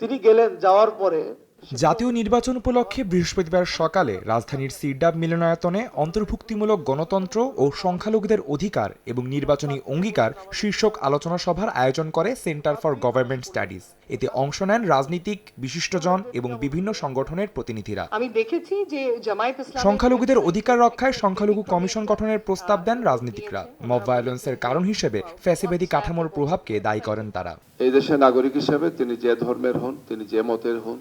তিনি গেলেন যাওয়ার পরে জাতীয় নির্বাচন উপলক্ষে বৃহস্পতিবার সকালে রাজধানীর সিরডাব মিলনায়তনে অন্তর্ভুক্তিমূলক গণতন্ত্র ও সংখ্যালঘুদের অধিকার এবং নির্বাচনী অঙ্গীকার শীর্ষক আলোচনা সভার আয়োজন করে সেন্টার ফর গভর্নমেন্ট স্টাডিজ। এতে অংশ নেন রাজনীতিক বিশিষ্টজন এবং বিভিন্ন সংগঠনের প্রতিনিধিরা। আমি দেখেছি যে জামায়াত সংখ্যালঘুদের অধিকার রক্ষায় সংখ্যালঘু কমিশন গঠনের প্রস্তাব দেন রাজনীতিকরা। মব ভায়োলেন্সের কারণ হিসেবে ফ্যাসিবাদী কাঠামোর প্রভাবকে দায়ী করেন তারা। এই দেশের নাগরিক হিসেবে তিনি যে ধর্মের হন তিনি যে মতের হন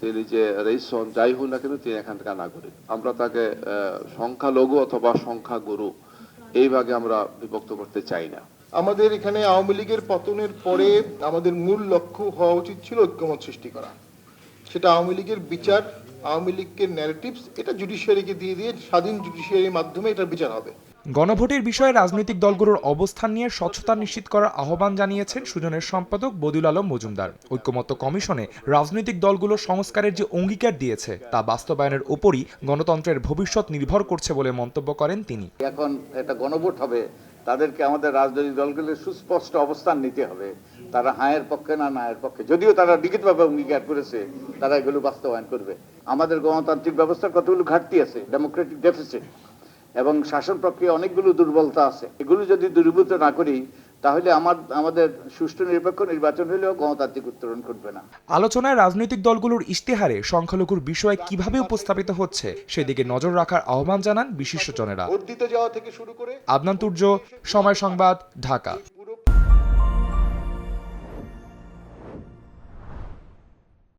তিনি যে রেস হন যাই হন না কেন তিনি এখানকার নাগরিক। আমরা তাকে সংখ্যালঘু অথবা সংখ্যাগুরু, এই ভাগে আমরা বিভক্ত করতে চাই না। আমাদের এখানে আওয়ামী লীগের পতনের পরে আমাদের মূল লক্ষ্য হওয়া উচিত ছিল ঐক্যমত সৃষ্টি করা। সেটা আওয়ামী লীগের বিচার, আওয়ামী লীগকে ন্যারেটিভস এটা জুডিশিয়ারিকে দিয়ে দিয়ে স্বাধীন জুডিশিয়ারির মাধ্যমে এটার বিচার হবে। গণভোটের বিষয়ে রাজনৈতিক দলগুলোর অবস্থান নিয়ে স্বচ্ছতা নিশ্চিত করার আহ্বান জানিয়েছেন সুজনের সম্পাদক বদিউল আলম মজুমদার। ঐক্যমত্য কমিশনে রাজনৈতিক দলগুলো সংস্কারের যে অঙ্গীকার দিয়েছে, তা বাস্তবায়নের উপরই গণতন্ত্রের ভবিষ্যৎ নির্ভর করছে বলে মন্তব্য করেন তিনি। এখন একটা গণভোট হবে, তাদেরকে আমাদের রাজনৈতিক দলগুলির সুস্পষ্ট অবস্থান নিতে হবে। তারা হায়ের পক্ষে না নায়ের পক্ষে? যদিও তারা লিখিতভাবে অঙ্গীকার করেছে, তারা এগুলো বাস্তবায়ন করবে। আমাদের গণতান্ত্রিক ব্যবস্থার কতগুলো ঘাটতি আছে? ডেমোক্রেটিক ডেফিসিট এবং শাসন প্রক্রিয়া অনেকগুলো দুর্বলতা আছে। এগুলো যদি দূরীভূত না করি তাহলে আমার আমাদের সুষ্ঠু নিরপেক্ষ নির্বাচন হলেও গণতান্ত্রিক উত্তরণ ঘটবে না। আলোচনায় রাজনৈতিক দলগুলোর ইশতেহারে সংখ্যালঘুর বিষয় কীভাবে উপস্থাপিত হচ্ছে সেদিকে নজর রাখার আহ্বান জানান বিশিষ্টজনেরা। ভোট দিতে যাওয়া থেকে শুরু করে আদনান তুর্য সময় সংবাদ ঢাকা।